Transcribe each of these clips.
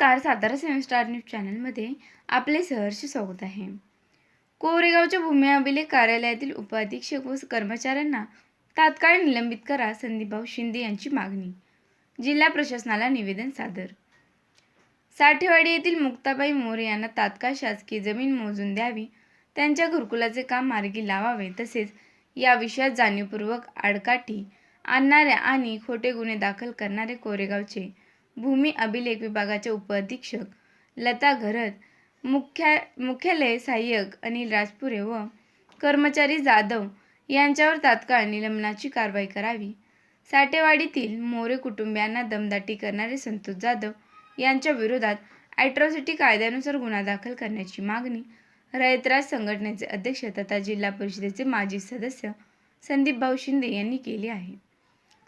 नमस्कार सातारा सेवन star news चॅनलमध्ये आपले सहर्ष स्वागत आहे. कोरेगावच्या भूमी अभिलेख कार्यालयातील उपाधीक्षक व कर्मचाऱ्यांना तात्काळ निलंबित करा संदीपभाऊ शिंदे यांची मागणी जिल्हा प्रशासनाला निवेदन सादर. साठेवाडी येथील मुक्ताबाई मोरे यांना तात्काळ शासकीय जमीन मोजून द्यावी त्यांच्या घरकुलाचे काम मार्गी लावावे तसेच या विषयात जाणीवपूर्वक आडकाठी आणणाऱ्या आणि खोटे गुन्हे दाखल करणारे कोरेगावचे भूमी अभिलेख विभागाचे उपअधीक्षक लता घरत मुख्या मुख्यालय सहाय्यक अनिल राजपुरे व कर्मचारी जाधव यांच्यावर तात्काळ निलंबनाची कारवाई करावी. साठेवाडीतील मोरे कुटुंबियांना दमदाटी करणारे संतोष जाधव यांच्या विरोधात ॲट्रॉसिटी कायद्यानुसार गुन्हा दाखल करण्याची मागणी रयतराज संघटनेचे अध्यक्ष तथा जिल्हा परिषदेचे माजी सदस्य संदीपभाऊ शिंदे यांनी केली आहे.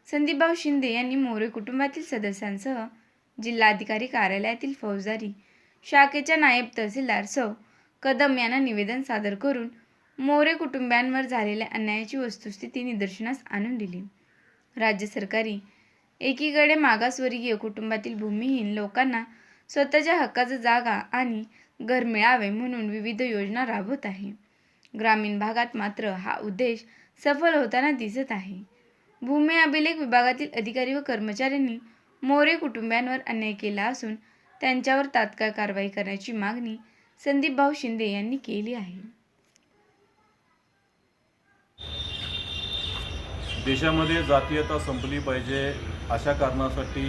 संदीपभाऊ शिंदे यांनी मोरे कुटुंबातील सदस्यांसह जिल्हाधिकारी कार्यालयातील फौजदारी शाखेच्या नायब तहसीलदार सौ. कदम यांना निवेदन सादर करून मोरे कुटुंबियांवर झालेल्या अन्यायाची वस्तुस्थिती निदर्शनास आणून दिली. राज्य सरकारी एकीकडे मागासवर्गीय कुटुंबातील भूमिहीन लोकांना स्वतःच्या हक्काचं जागा आणि घर मिळावे म्हणून विविध योजना राबवत आहे. ग्रामीण भागात मात्र हा उद्देश सफल होताना दिसत आहे. भूमी अभिलेख विभागातील अधिकारी व कर्मचाऱ्यांनी मोरे कुटुंबियांवर अन्याय केला असून त्यांच्यावर तात्काळ कारवाई करण्याची मागणी संदीपभाऊ शिंदे यांनी केली आहे. देशामध्ये जातीयता संपली पाहिजे अशा कारणासाठी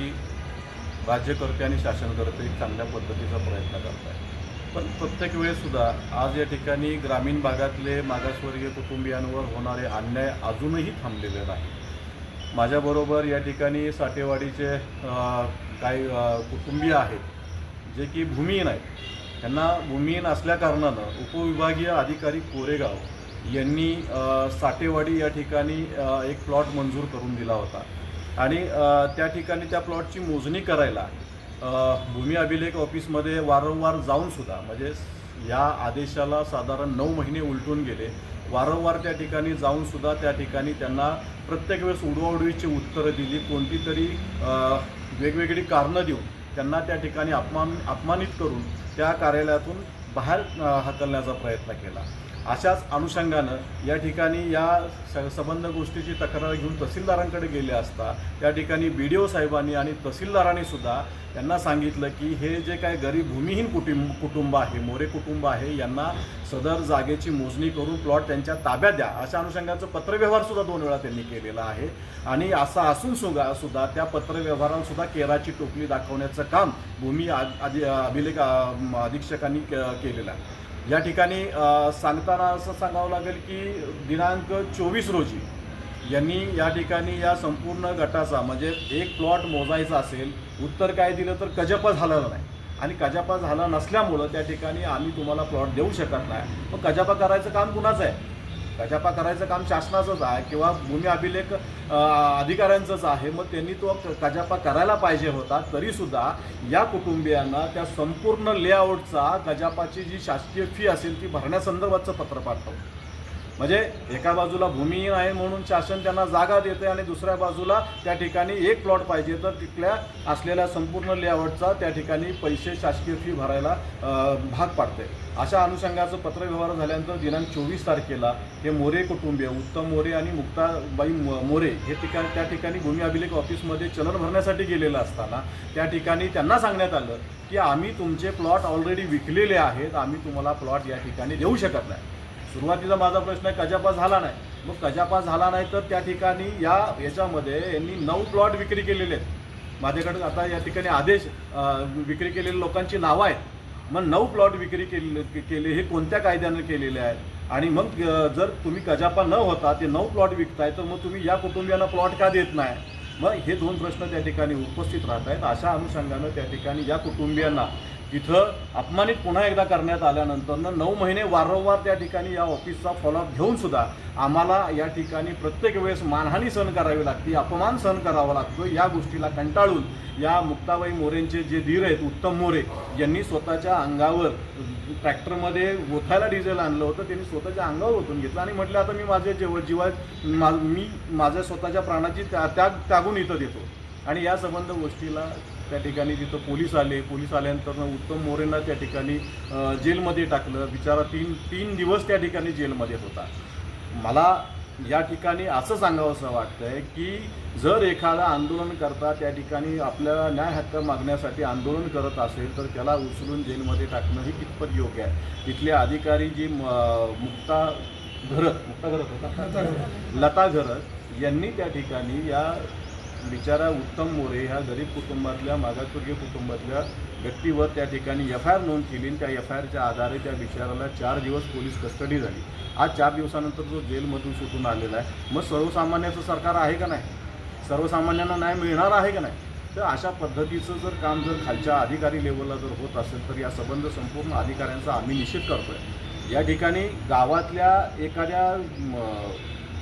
राज्यकर्ते आणि शासनकर्ते चांगल्या पद्धतीचा प्रयत्न करत आहेत पण प्रत्येक वेळेसुद्धा आज या ठिकाणी ग्रामीण भागातले मागासवर्गीय कुटुंबियांवर होणारे अन्याय अजूनही थांबलेले नाही माझ्याबरोबर या ठिकाणी साठेवाडीचे काही कुटुंबीय आहेत जे की भूमिहीन आहेत. त्यांना भूमिहीन असल्याकारणानं उपविभागीय अधिकारी कोरेगाव यांनी साठेवाडी या ठिकाणी एक प्लॉट मंजूर करून दिला होता. आणि त्या ठिकाणी त्या प्लॉटची मोजणी करायला भूमी अभिलेख ऑफिसमध्ये वारंवार जाऊनसुद्धा म्हणजे या आदेशाला साधारण नऊ महिने उलटून गेले वारंवार त्या ठिकाणी जाऊनसुद्धा त्या ठिकाणी त्यांना प्रत्येक वेळेस उडवाउडवीची उत्तरं दिली कोणती तरी वेगवेगळी कारणं देऊन त्यांना त्या ठिकाणी अपमान अपमानित करून त्या कार्यालयातून बाहेर हकलण्याचा हाकलण्याचा प्रयत्न केला. अशाच अनुषंगानं या ठिकाणी या स संबंध गोष्टीची तक्रार घेऊन तहसीलदारांकडे गेले असता त्या ठिकाणी बी डी ओ साहेबांनी आणि तहसीलदारांनी सुद्धा यांना सांगितलं की हे जे काय गरीब भूमिहीन कुटुंब कुटुंब आहे मोरे कुटुंब आहे यांना सदर जागेची मोजणी करून प्लॉट त्यांच्या ताब्यात द्या. अशा अनुषंगाचं पत्रव्यवहारसुद्धा दोन वेळा त्यांनी केलेला आहे. आणि असं असून सुद्धा सुद्धा त्या पत्रव्यवहारांसुद्धा केराची टोपली दाखवण्याचं काम भूमी आ- आदि अभिलेख अधीक्षकांनी केलेलं आहे. या ठिकाणी सांगताना असं सांगावं लागेल की दिनांक चोवीस रोजी यांनी या ठिकाणी या संपूर्ण गटाचा म्हणजे एक प्लॉट मोजायचा असेल उत्तर काय दिलं तर कजपा झालेलं नाही. आणि कजापा झाला नसल्यामुळं त्या ठिकाणी आम्ही तुम्हाला प्लॉट देऊ शकत नाही. मग कजापा करायचं काम कुणाचं आहे? गजापा करायचं काम शासनाचंच आहे किंवा भूमी अभिलेख अधिकाऱ्यांचंच आहे मग त्यांनी तो गजापा करायला पाहिजे होता तरीसुद्धा या कुटुंबियांना त्या संपूर्ण लेआउटचा कजापाची जी शासकीय फी असेल ती भरण्यासंदर्भातचं पत्र पाठवलं. म्हणजे एका बाजूला भूमिहीन आहे म्हणून शासन त्यांना जागा देते आणि दुसऱ्या बाजूला त्या ठिकाणी एक प्लॉट पाहिजे. तर तिथल्या असलेल्या संपूर्ण लेआउटचा त्या ठिकाणी पैसे शासकीय फी भरायला भाग पाडते अशा अनुषंगाचं पत्रव्यवहार झाल्यानंतर दिनांक चोवीस तारखेला हे मोरे कुटुंबीय उत्तम मोरे आणि मुक्ताबाई मोरे हे ठिकाण त्या ठिकाणी भूमी अभिलेख ऑफिसमध्ये चलन भरण्यासाठी गेलेलं असताना त्या ठिकाणी त्यांना सांगण्यात आलं की आम्ही तुमचे प्लॉट ऑलरेडी विकलेले आहेत आम्ही तुम्हाला प्लॉट या ठिकाणी देऊ शकत नाही. सुरुवातीला माझा प्रश्न आहे कजापा झाला नाही. मग कजापा झाला नाही तर त्या ठिकाणी या याच्यामध्ये यांनी नऊ प्लॉट विक्री केलेले आहेत. माझ्याकडे आता या ठिकाणी आदेश विक्री केलेल्या लोकांची नावं आहेत. मग नऊ प्लॉट विक्री केले केले हे कोणत्या कायद्यानं केलेले आहेत? आणि मग जर तुम्ही कजापा न होता ते नऊ प्लॉट विकताय तर मग तुम्ही या कुटुंबियांना प्लॉट का देत नाही? मग हे दोन प्रश्न त्या ठिकाणी उपस्थित राहत आहेत अशा अनुषंगानं त्या ठिकाणी या कुटुंबियांना इथं अपमानित पुन्हा एकदा करण्यात आल्यानंतर नऊ महिने वारंवार त्या ठिकाणी या ऑफिसचा फॉलोअप घेऊनसुद्धा आम्हाला या ठिकाणी प्रत्येक वेळेस मानहानी सहन करावी लागते अपमान सहन करावा लागतो या गोष्टीला कंटाळून या मुक्ताबाई मोरेंचे जे धीर आहेत उत्तम मोरे यांनी स्वतःच्या अंगावर ट्रॅक्टरमध्ये ओथायला डिझेल आणलं होतं त्यांनी स्वतःच्या अंगावर ओतून घेतलं. आणि म्हटलं आता मी माझे जेव जीवा मा मी माझ्या स्वतःच्या प्राणाची त्या त्याग त्यागून इथं देतो. आणि या संबंध गोष्टीला त्या ठिकाणी तिथं पोलीस आले. पोलीस आल्यानंतर उत्तम मोरेंना त्या ठिकाणी जेलमध्ये टाकलं. बिचारा तीन तीन दिवस त्या ठिकाणी जेलमध्ये होता. मला या ठिकाणी असं सांगावंसं वाटतंय की जर एखादा आंदोलन करता त्या ठिकाणी आपल्याला न्याय हक्क मागण्यासाठी आंदोलन करत असेल तर त्याला उचलून जेलमध्ये टाकणं ही कितपत योग्य आहे? तिथले अधिकारी जी म- मुक्ता घरत मुक्ता घरत होता. लता घरत यांनी त्या ठिकाणी या बिचारा उत्तम मोरे ह्या गरीब कुटुंबातल्या मागासवर्गीय कुटुंबातल्या व्यक्तीवर त्या ठिकाणी एफ आय आर नोंद केली आणि त्या एफ आय आरच्या आधारे त्या बिचाराला चार दिवस पोलीस कस्टडी झाली. आज चार दिवसानंतर जो जेलमधून सुटून आलेला आहे. मग सर्वसामान्याचं सरकार आहे का नाही? सर्वसामान्यांना न्याय मिळणार आहे का नाही? तर अशा पद्धतीचं जर काम जर खालच्या अधिकारी लेवलला जर होत असेल तर या संबंध संपूर्ण अधिकाऱ्यांचा आम्ही निषेध करतो आहे या ठिकाणी गावातल्या एखाद्या म,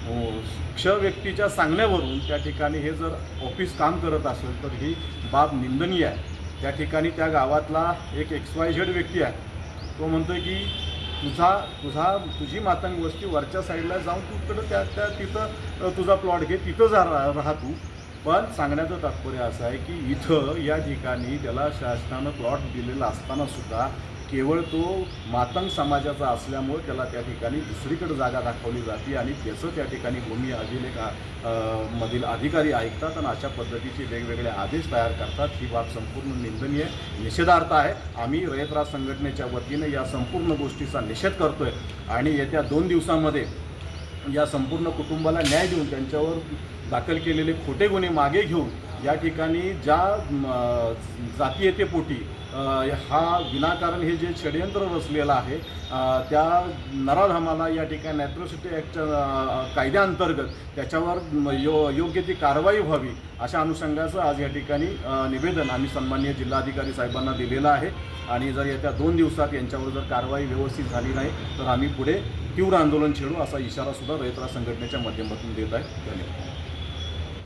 हो, क्ष व्यक्तीच्या सांगण्यावरून त्या ठिकाणी हे जर ऑफिस काम करत असेल तर ही बाब निंदनीय आहे. त्या ठिकाणी त्या गावातला एक एक्स वाय झेड व्यक्ती आहे. तो म्हणतोय की तुझा तुझा तुझी मातंग वस्ती वरच्या साईडला जाऊन तू तिकडं त्या त्या तिथं तुझा प्लॉट घे तिथं जा रा- राहा तू. पण सांगण्याचं तात्पर्य असं आहे की इथं या ठिकाणी त्याला शासनानं प्लॉट दिलेला असताना सुद्धा केवळ तो मातंग समाजाचा असल्यामुळे त्याला त्या ठिकाणी दुसरीकडे जागा दाखवली जाते आणि त्याचं त्या ठिकाणी भूमी अभिलेखा मधील अधिकारी ऐकतात आणि अशा पद्धतीचे वेगवेगळे आदेश तयार करतात. ही बाब संपूर्ण निंदनीय निषेधार्थ आहे. आम्ही रयतराज संघटनेच्या वतीने या संपूर्ण गोष्टीचा निषेध करतोय आणि येत्या दोन दिवसामध्ये या संपूर्ण कुटुंबाला न्याय देऊन त्यांच्यावर दाखल केलेले खोटे गुन्हे मागे घेऊन या ठिकाणी ज्या जाती जातीयतेपोटी पोटी हा विनाकारण हे जे षडयंत्र रचलेलं आहे त्या नराधमाला या ठिकाणी नॅट्रोसिटी ॲक्टच्या कायद्याअंतर्गत त्याच्यावर यो योग्य ती कारवाई व्हावी अशा अनुषंगाचं आज या ठिकाणी निवेदन आम्ही सन्मान्य जिल्हाधिकारी साहेबांना दिलेलं आहे. आणि जर येत्या दोन दिवसात यांच्यावर जर कारवाई व्यवस्थित झाली नाही तर आम्ही पुढे तीव्र आंदोलन छेडू असा इशारासुद्धा सुद्धा संघटनेच्या माध्यमातून देत आहे. धन्यवाद.